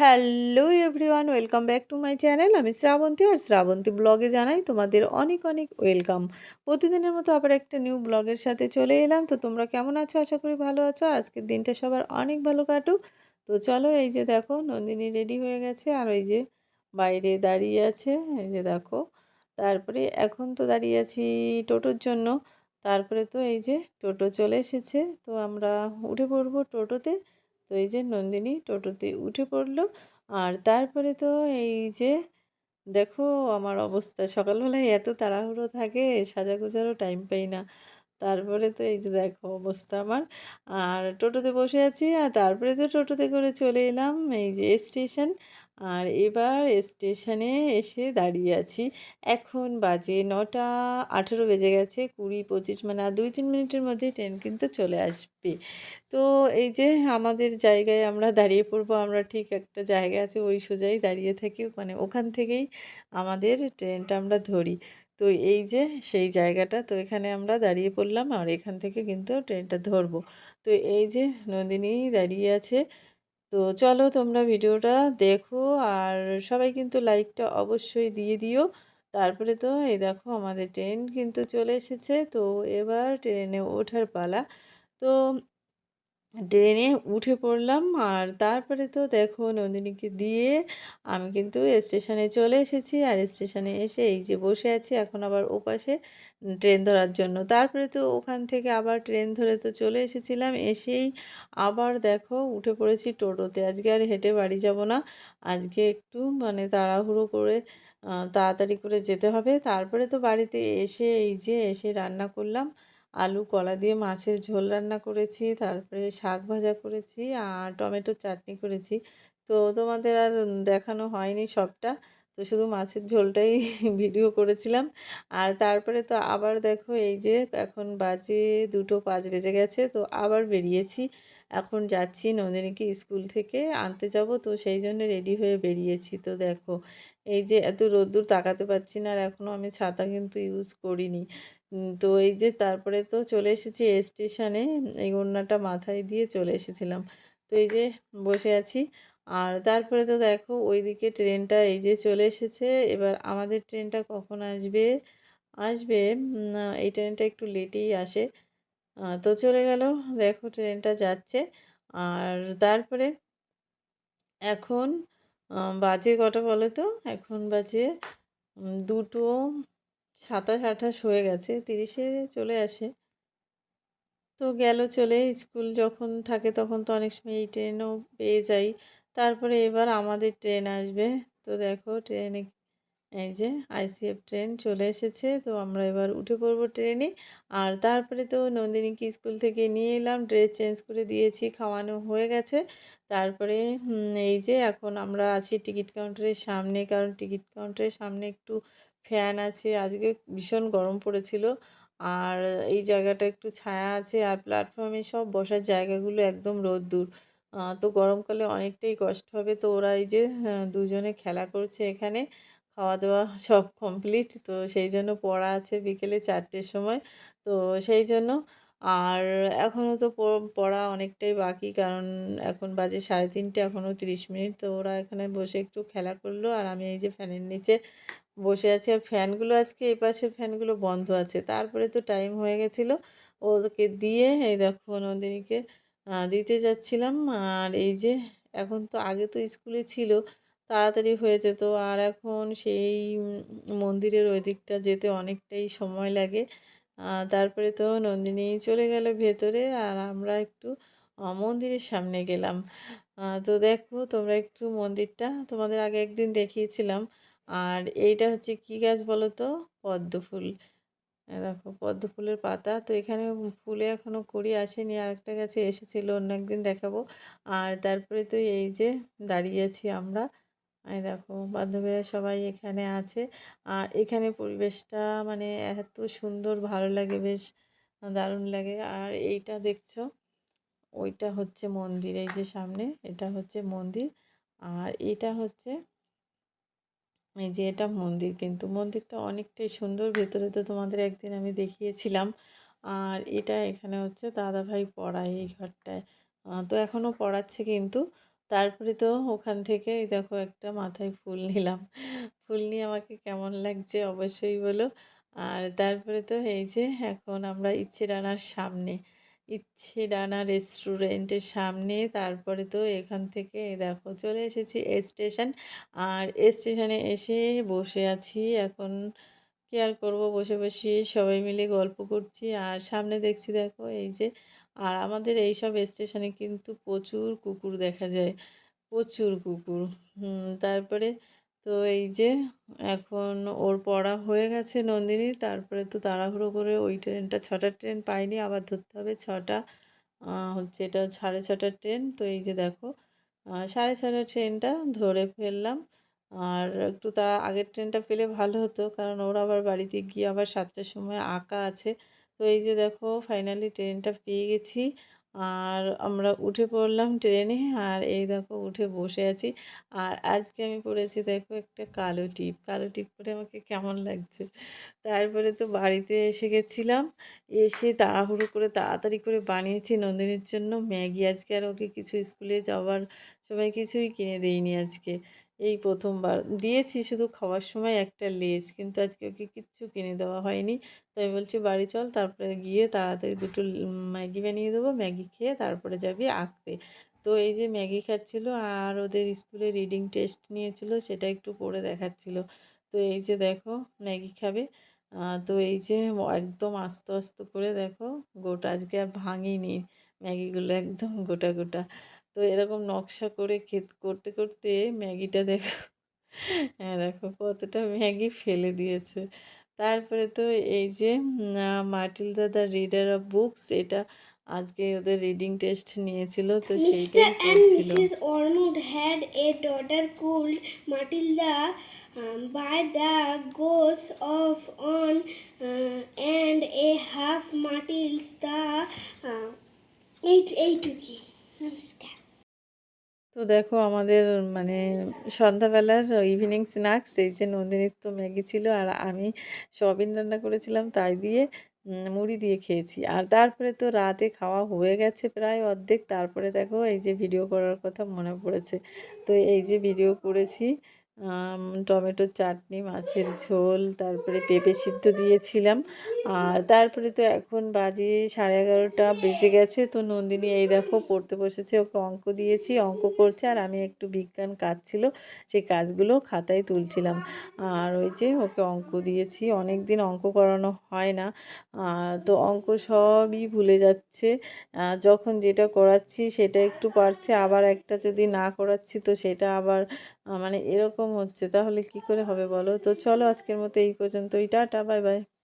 Hello everyone, welcome back to my channel. আমি শ্রাবন্তী আর শ্রাবন্তী ব্লগে জানাই তোমাদের অনেক অনেক ওয়েলকাম। প্রতিদিনের মতো আবার একটা নিউ ব্লগের সাথে চলে এলাম। তো তোমরা কেমন আছো? আশা করি ভালো আছো। আজকের দিনটা সবার অনেক ভালো কাটুক। তো চলো এই যে দেখো, নন্দিনী রেডি হয়ে গেছে। আর ওই যে বাইরে দাঁড়িয়ে আছে, এই যে দেখো। তারপরে এখন তো দাঁড়িয়ে আছি টোটোর জন্য। তারপরে তো এই যে টোটো চলে এসেছে। তো আমরা উঠে পড়ব টোটোতে। তো এই যে নন্দিনী টোটোতে উঠে পড়ল। আর তারপরে তো এই যে দেখো আমার অবস্থা, সকালবেলায় এত তাড়াহুড়ো থাকে সাজা গোজারও টাইম পাই না। তারপরে তো এই যে দেখো অবস্থা আমার। আর টোটোতে বসে আছি, আর তারপরে তো টোটোতে করে চলে এলাম এই যে স্টেশন আর এবার স্টেশনে এসে দাঁড়িয়ে আছি। এখন বাজে নটা, আঠেরো বেজে গেছে, কুড়ি, পঁচিশ মানে আর দুই তিন মিনিটের মধ্যে ট্রেন কিন্তু চলে আসবে। তো এই যে আমাদের জায়গায় আমরা দাঁড়িয়ে পড়ব, আমরা ঠিক একটা জায়গা আছে, ওই সোজাই দাঁড়িয়ে থাকি মানে ওখান থেকেই আমাদের ট্রেনটা আমরা ধরি। তো এই যে সেই জায়গাটা, তো এখানে আমরা দাঁড়িয়ে পড়লাম আর এখান থেকে কিন্তু ট্রেনটা ধরবো। তো এই যে নন্দিনী দাঁড়িয়ে আছে তো চলো তোমরা ভিডিওটা দেখো আর সবাই কিন্তু লাইকটা অবশ্যই দিয়ে দিও। তারপরে তো এই দেখো আমাদের ট্রেন কিন্তু চলে এসেছে। তো এবার ট্রেনে ওঠার পালা। তো ট্রেনে উঠে পড়লাম। আর তারপরে তো দেখো নন্দিনীকে দিয়ে আমি কিন্তু স্টেশনে চলে এসেছি। আর স্টেশনে এসে এই যে বসে আছি, এখন আবার ওপাশে ট্রেন ধরার জন্য। তারপরে তো ওখান থেকে আবার ট্রেন ধরে তো চলে এসেছিলাম। এসেই আবার দেখো উঠে পড়েছি টোটোতে। আজকে আর হেঁটে বাড়ি যাব না। আজকে একটু মানে তাড়াহুড়ো করে তাড়াতাড়ি করে যেতে হবে। তারপরে তো বাড়িতে এসে এই যে এসে রান্না করলাম। আলু, কলা দিয়ে মাছের ঝোল রান্না করেছি, তারপরে শাক ভাজা করেছি আর টমেটো চাটনি করেছি। তো তোমাদের আর দেখানো হয়নি সবটা। তো শুধু মাছের ঝোলটাই ভিডিও করেছিলাম। আর তারপরে তো আবার দেখো এই যে এখন বাজে দুটো পাঁচ বেজে গেছে, তো আবার বেরিয়েছি। এখন যাচ্ছি নন্দিনীকে স্কুল থেকে আনতে যাব। তো সেই জন্য রেডি হয়ে বেরিয়েছি। তো দেখো, এই যে এত রোদ্দুর তাকাতে পারছি না আর এখনও আমি ছাতা কিন্তু ইউজ করিনি। তো এই যে তারপরে তো চলে এসেছি স্টেশনে এই ওড়নাটা মাথায় দিয়ে চলে এসেছিলাম। তো এই যে বসে আছি। আর তারপরে তো দেখো, ওইদিকে ট্রেনটা এই যে চলে এসেছে। এবার আমাদের ট্রেনটা কখন আসবে? আসবে এই ট্রেনটা একটু লেটেই আসে। তো চলে গেল। দেখো ট্রেনটা যাচ্ছে। আর তারপরে এখন বাজে কটা বলো তো? এখন বাজে দুটো সাতাশ আঠাশ হয়ে গেছে, তিরিশে চলে আসে। তো গেল চলে, স্কুল যখন থাকে তখন তো অনেক সময় এই ট্রেনও পেয়ে যাই। তারপরে এবার আমাদের ট্রেন আসবে। তো দেখো ট্রেনে এই যে আইসিএফ ট্রেন চলে এসেছে, তো আমরা এবার উঠে পড়ব ট্রেনে। আর তারপরে তো নন্দিনীকে স্কুল থেকে নিয়ে এলাম, ড্রেস চেঞ্জ করে দিয়েছি, খাওয়ানো হয়ে গেছে। তারপরে এই যে এখন আমরা আছি টিকিট কাউন্টারের সামনে, কারণ টিকিট কাউন্টারের সামনে একটু ফ্যান আছে, আজকে ভীষণ গরম পড়েছিল। আর এই জায়গাটা একটু ছায়া আছে, আর প্ল্যাটফর্মে সব বসার জায়গাগুলো একদম রোদ্দুর। তো গরমকালে অনেকটাই কষ্ট হবে, তো ওরা এই যে দুজনে খেলা করছে এখানে। খাওয়া দাওয়া সব কমপ্লিট তো সেই জন্য পড়া আছে বিকেলে চারটের সময়। তো সেই জন্য আর এখনও তো পড়া অনেকটাই বাকি কারণ এখন বাজে সাড়ে তিনটে এখনও তিরিশ মিনিট। তো ওরা এখানে বসে একটু খেলা করল আর আমি এই যে ফ্যানের নিচে বসে আছি। আর ফ্যানগুলো আজকে এই পাশের ফ্যানগুলো বন্ধ আছে। তারপরে তো টাইম হয়ে গেছিল। ওকে দিয়ে এই দেখো নন্দিনীকে দিতে যাচ্ছিলাম। আর এই যে এখন তো আগে তো স্কুলে ছিল। তাড়াতাড়ি হয়ে যেত। আর এখন সেই মন্দিরের ওই দিকটা যেতে অনেকটাই সময় লাগে। তারপরে তো নন্দিনী চলে গেল ভেতরে আর আমরা একটু মন্দিরের সামনে গেলাম। তো দেখো তোমরা একটু মন্দিরটা তোমাদের আগে একদিন দেখিয়েছিলাম। আর এইটা হচ্ছে কি গাছ বলো তো পদ্ম ফুল। দেখো পদ্ম ফুলের পাতা। তো এখানে ফুলে এখনও করি আসেনি। আর একটা গাছে এসেছিল, অন্য একদিন দেখাবো। আর তারপরে তো এই যে দাঁড়িয়ে আছি আমরা। এই দেখো, বান্ধবীরা সবাই এখানে আছে। আর এখানে পরিবেশটা মানে এত সুন্দর, ভালো লাগে, বেশ দারুণ লাগে। আর এইটা দেখছ, ওইটা হচ্ছে মন্দির, এই যে সামনে এটা হচ্ছে মন্দির। আর এটা হচ্ছে, এই যে এটা মন্দির কিন্তু। মন্দিরটা অনেকটাই সুন্দর, ভেতরে তো তোমাদের একদিন আমি দেখিয়েছিলাম। আর এটা এখানে হচ্ছে দাদাভাই পড়ায় এই ঘরটায়। তো এখনও পড়াচ্ছে কিন্তু। তারপরে তো ওখান থেকে দেখো একটা মাথায় ফুল নিলাম। ফুল নিয়ে আমাকে কেমন লাগছে অবশ্যই বলো। আর তারপরে তো এই যে এখন আমরা ইচ্ছে ডানার সামনে ইচ্ছে ডানা রেস্টুরেন্টের সামনে তারপরে তো এখান থেকে দেখো চলে এসেছি স্টেশন আর স্টেশনে এসে বসে আছি। এখন কি আর করব? বসে বসে সবাই মিলে গল্প করছি। আর সামনে দেখছি দেখো এই যে আর আমাদের এই সব স্টেশনে কিন্তু প্রচুর কুকুর দেখা যায়, প্রচুর কুকুর। তারপরে তো এই যে এখন ওর পড়া হয়ে গেছে নন্দিনী, তারপরে তো তাড়াহুড়ো করে ওই ট্রেনটা ছটার ট্রেন পাইনি, আবার ধরতে হবে ছটা। হচ্ছে এটা সাড়ে ছটার ট্রেন, তো এই যে দেখো সাড়ে ছটার ট্রেনটা ধরে ফেললাম। আর একটু তার আগের ট্রেনটা পেলে ভালো হতো, কারণ ওর আবার বাড়িতে গিয়ে আবার সাতটার সময় আঁকা আছে। তো এই যে দেখো ফাইনালি ট্রেনটা পেয়ে গেছি। আর আমরা উঠে পড়লাম ট্রেনে আর এই দেখো উঠে বসে আছি। আর আজকে আমি পরেছি দেখো একটা কালো টিপ। কালো টিপ পরে আমাকে কেমন লাগছে? তারপরে তো বাড়িতে এসে গেছিলাম। এসে তাড়াহুড়ো করে তাড়াতাড়ি করে বানিয়েছি নন্দিনীর জন্য। ম্যাগি আজকে আর ওকে কিছু স্কুলে যাওয়ার সময় কিছুই কিনে দেইনি আজকে। এই প্রথমবার। দিয়েছি শুধু খাওয়ার সময় একটা লেজ, কিন্তু আজকে ওকে কিচ্ছু কিনে দেওয়া হয়নি। তো আমি বলছি, বাড়ি চল, তারপরে গিয়ে তাড়াতাড়ি দুটো ম্যাগি বানিয়ে দেবো, ম্যাগি খেয়ে তারপরে যাবি আঁকতে। তো এই যে ম্যাগি খাচ্ছিল, আর ওদের স্কুলে রিডিং টেস্ট নিয়েছিল, সেটা একটু পড়ে দেখাচ্ছিল। তো এই যে দেখো, ম্যাগি খাবে। তো এই যে একদম আস্তে আস্তে করে দেখো, গোটা, আজকে আর ভাঙিনি ম্যাগিগুলো একদম গোটা গোটা। তো এরকম নকশা করে খেত করতে করতে ম্যাগিটা দেখো হ্যাঁ দেখো কতটা ম্যাগি ফেলে দিয়েছে তারপরে তো এই যে Matilda the reader of books এটা আজকে ওদের রিডিং টেস্ট নিয়েছিল তো. সেইটাই and পড়ছিল Mrs. Ormond had a daughter called Matilda um, by the ghost of on uh, and a half Matilda. তো দেখো আমাদের মানে সন্ধ্যাবেলার ইভিনিং স্ন্যাক্স এই যে নন্দিনীর তো ম্যাগি ছিল আর আমি সয়াবিন রান্না করেছিলাম তাই দিয়ে মুড়ি দিয়ে খেয়েছি। আর তারপরে তো রাতে খাওয়া হয়ে গেছে প্রায় অর্ধেক, তারপরে দেখো এই যে ভিডিও করার কথা মনে পড়েছে। তো এই যে ভিডিও করেছি টমেটোর চাটনি, মাছের ঝোল, তারপরে পেঁপে সিদ্ধ দিয়েছিলাম। আর তারপরে তো এখন বাজে সাড়ে এগারোটা বেজে গেছে। তো নন্দিনী এই দেখো পড়তে বসেছে, ওকে অঙ্ক দিয়েছি, অঙ্ক করছে আর আমি একটু বিজ্ঞান কাজ ছিল, সেই কাজগুলো খাতায় তুলছিলাম। আর ওই যে ওকে অঙ্ক দিয়েছি অনেক দিন অঙ্ক করানো হয় না। তো অঙ্ক সবই ভুলে যাচ্ছে। যখন যেটা করাচ্ছি সেটা একটু পারছে, আবার একটা যদি না করাচ্ছি তো সেটা আবার মানে এরকম হচ্ছে। তাহলে কি করে হবে বলো? তো চলো আজকের মতো এই পর্যন্তই। Tata, bye bye.